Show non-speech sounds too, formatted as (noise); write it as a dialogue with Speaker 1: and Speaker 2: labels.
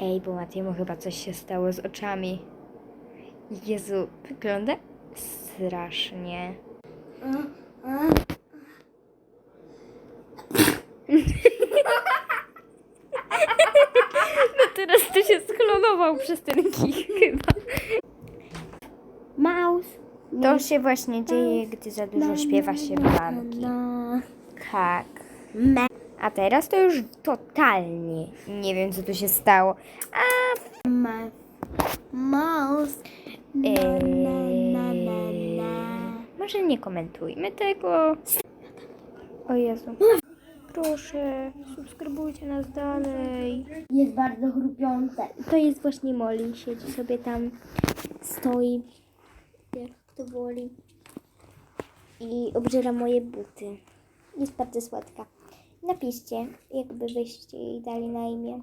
Speaker 1: Ej, bo Matiemu chyba coś się stało z oczami. Jezu, wygląda strasznie. (laughs) No teraz to się sklonował przez ten kich chyba.
Speaker 2: Maus.
Speaker 1: To się właśnie dzieje, gdy za dużo śpiewa się blanki. Tak.
Speaker 2: Me.
Speaker 1: A teraz to już totalnie nie wiem, co tu się stało. A
Speaker 2: na, na, na.
Speaker 1: może nie komentujmy tego. O Jezu. Proszę, subskrybujcie nas dalej.
Speaker 2: Jest bardzo chrupiące.
Speaker 1: To jest właśnie Molly, siedzi sobie tam, stoi
Speaker 2: Jak to boli.
Speaker 1: i obżera moje buty.
Speaker 2: Jest bardzo słodka. Napiszcie, jakby byście jej dali na imię.